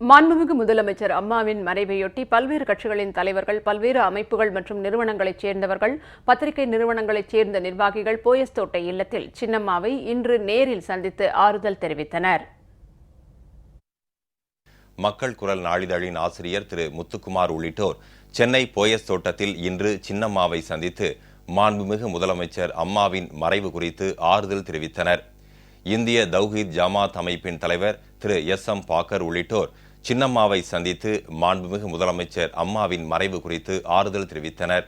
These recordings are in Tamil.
மாண்புமிகு முதலமைச்சர் அம்மாவின் மறைவையொட்டி பல்வேறு கட்சிகளின் தலைவர்கள் பல்வேறு அமைப்புகள் மற்றும் நிறுவனங்களைச் சேர்ந்தவர்கள் பத்திரிகை நிறுவனங்களைச் சேர்ந்த நிர்வாகிகள் போயஸ்தோட்டை இல்லத்தில் சின்னம்மாவை இன்று நேரில் சந்தித்து ஆறுதல் தெரிவித்தனர். மக்கள் குரல் நாளிதழின் ஆசிரியர் திரு முத்துக்குமார் உள்ளிட்டோர் சென்னை போயஸ் தோட்டத்தில் இன்று சின்னம்மாவை சந்தித்து மாண்புமிகு முதலமைச்சர் அம்மாவின் மறைவு குறித்து ஆறுதல் தெரிவித்தனர். இந்திய தௌஹீத் ஜமாத் அமைப்பின் தலைவர் திரு எஸ் எம் பாக்கர் உள்ளிட்டோர் சின்னம்மாவை சந்தித்து மாண்புமிகு முதலமைச்சர் அம்மாவின் மறைவு குறித்து ஆறுதல் தெரிவித்தனர்.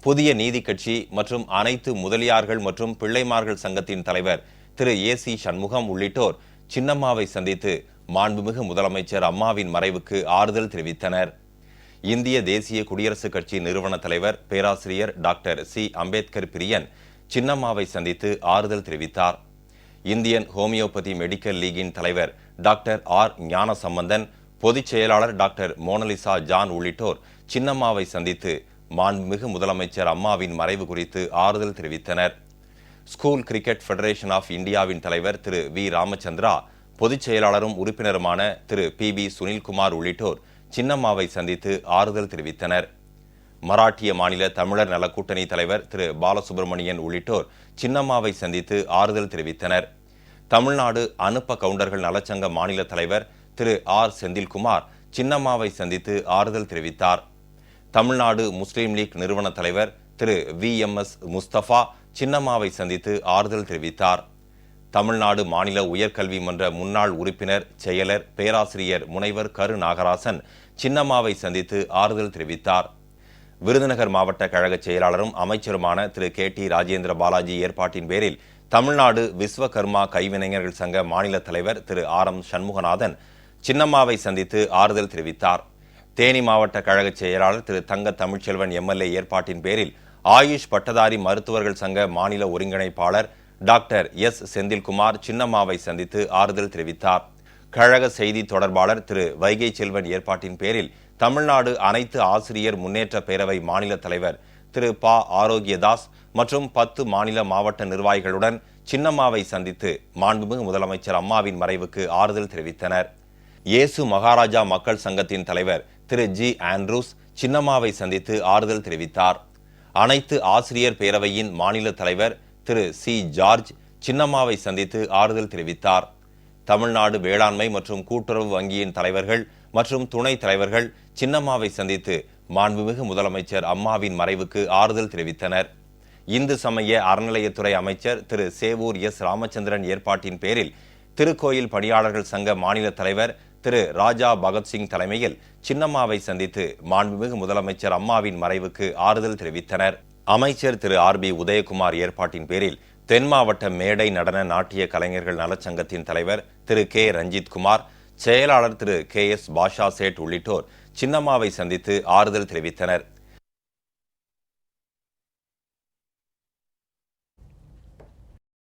புதிய நீதி கட்சி மற்றும் அனைத்து முதலியார்கள் மற்றும் பிள்ளைமார்கள் சங்கத்தின் தலைவர் திரு. ஏ. சி. சண்முகம் உள்ளிட்டோர் சின்னம்மாவை சந்தித்து மாண்புமிகு முதலமைச்சர் அம்மாவின் மறைவுக்கு ஆறுதல் தெரிவித்தனர். இந்திய தேசிய குடியரசுக் கட்சி நிறுவன தலைவர் பேராசிரியர் டாக்டர் சி. அம்பேத்கர் பிரியன் சின்னம்மாவை சந்தித்து ஆறுதல் தெரிவித்தார். இந்தியன் ஹோமியோபதி மெடிக்கல் லீகின் தலைவர் டாக்டர் ஆர். ஞானசம்பந்தன் பொதுச் செயலாளர் டாக்டர் மோனலிசா ஜான் உள்ளிட்டோர் சின்னம்மாவை சந்தித்து மாண்புமிகு முதலமைச்சர் அம்மாவின் மறைவு குறித்து ஆறுதல் தெரிவித்தனர். ஸ்கூல் கிரிக்கெட் ஃபெடரேஷன் ஆஃப் இந்தியாவின் தலைவர் திரு வி. ராமச்சந்திரா பொதுச் செயலாளரும் உறுப்பினருமான திரு பி. பி. சுனில்குமார் உள்ளிட்டோர் சின்னம்மாவை சந்தித்து ஆறுதல் தெரிவித்தனர். மராட்டிய மாநில தமிழர் நல கூட்டணி தலைவர் திரு பாலசுப்ரமணியன் உள்ளிட்டோர் சின்னம்மாவை சந்தித்து ஆறுதல் தெரிவித்தனர். தமிழ்நாடு அனுப்ப கவுண்டர்கள் நலச்சங்க மாநில தலைவர் திரு ஆர். செந்தில்குமார் சின்னம்மாவை சந்தித்து ஆறுதல் தெரிவித்தார். தமிழ்நாடு முஸ்லீம் லீக் நிறுவன தலைவர் திரு வி. எம். எஸ். முஸ்தபா சின்னம்மாவை சந்தித்து ஆறுதல் தெரிவித்தார். தமிழ்நாடு மாநில உயர்கல்வி மன்ற முன்னாள் உறுப்பினர் செயலர் பேராசிரியர் முனைவர் கரு நாகராசன் சின்னம்மாவை சந்தித்து ஆறுதல் தெரிவித்தார். விருதுநகர் மாவட்ட கழக செயலாளரும் அமைச்சருமான திரு கே. டி. ராஜேந்திர பாலாஜி ஏற்பாட்டின் பேரில் தமிழ்நாடு விஸ்வகர்மா கைவினைஞர்கள் சங்க மாநில தலைவர் திரு ஆர். எம். சண்முகநாதன் சின்னம்மாவை சந்தித்து ஆறுதல் தெரிவித்தார். தேனி மாவட்ட கழக செயலாளர் திரு தங்க தமிழ்ச்செல்வன் எம்எல்ஏ ஏற்பாட்டின் பேரில் ஆயுஷ் பட்டதாரி மருத்துவர்கள் சங்க மாநில ஒருங்கிணைப்பாளர் டாக்டர் எஸ். செந்தில்குமார் சின்னம்மாவை சந்தித்து ஆறுதல் தெரிவித்தார். கழக செய்தி தொடர்பாளர் திரு வைகை செல்வன் ஏற்பாட்டின் பேரில் தமிழ்நாடு அனைத்து ஆசிரியர் முன்னேற்ற பேரவை மாநில தலைவர் திரு ப. ஆரோக்கியதாஸ் மற்றும் பத்து மாநில மாவட்ட நிர்வாகிகளுடன் சின்னம்மாவை சந்தித்து மாண்புமிகு முதலமைச்சர் அம்மாவின் மறைவுக்கு ஆறுதல் தெரிவித்தனர். இயேசு மகாராஜா மக்கள் சங்கத்தின் தலைவர் திரு ஜி ஆண்ட்ரூஸ் சின்னம்மாவை சந்தித்து ஆறுதல் தெரிவித்தார். அனைத்து ஆசிரியர் பேரவையின் மாநில தலைவர் திரு சி ஜார்ஜ் சின்னம்மாவை சந்தித்து ஆறுதல் தெரிவித்தார். தமிழ்நாடு வேளாண்மை மற்றும் கூட்டுறவு வங்கியின் தலைவர்கள் மற்றும் துணை தலைவர்கள் சின்னம்மாவை சந்தித்து மாண்புமிகு முதலமைச்சர் அம்மாவின் மறைவுக்கு ஆறுதல் தெரிவித்தனர். இந்து சமய அறநிலையத்துறை அமைச்சர் திரு சேவூர் எஸ் ராமச்சந்திரன் ஏற்பாட்டின் பேரில் திருக்கோயில் பணியாளர்கள் சங்க மாநில தலைவர் திரு ராஜா பகத்சிங் தலைமையில் சின்னம்மாவை சந்தித்து மாண்புமிகு முதலமைச்சர் அம்மாவின் மறைவுக்கு ஆறுதல் தெரிவித்தனர். அமைச்சர் திரு ஆர் பி உதயகுமார் ஏற்பாட்டின் பேரில் தென் மாவட்ட மேடை நடன நாட்டிய கலைஞர்கள் நலச்சங்கத்தின் தலைவர் திரு கே ரஞ்சித் குமார் செயலாளர் திரு கே எஸ் பாஷா சேட் உள்ளிட்டோர் சின்னம்மாவை சந்தித்து ஆறுதல் தெரிவித்தனர்.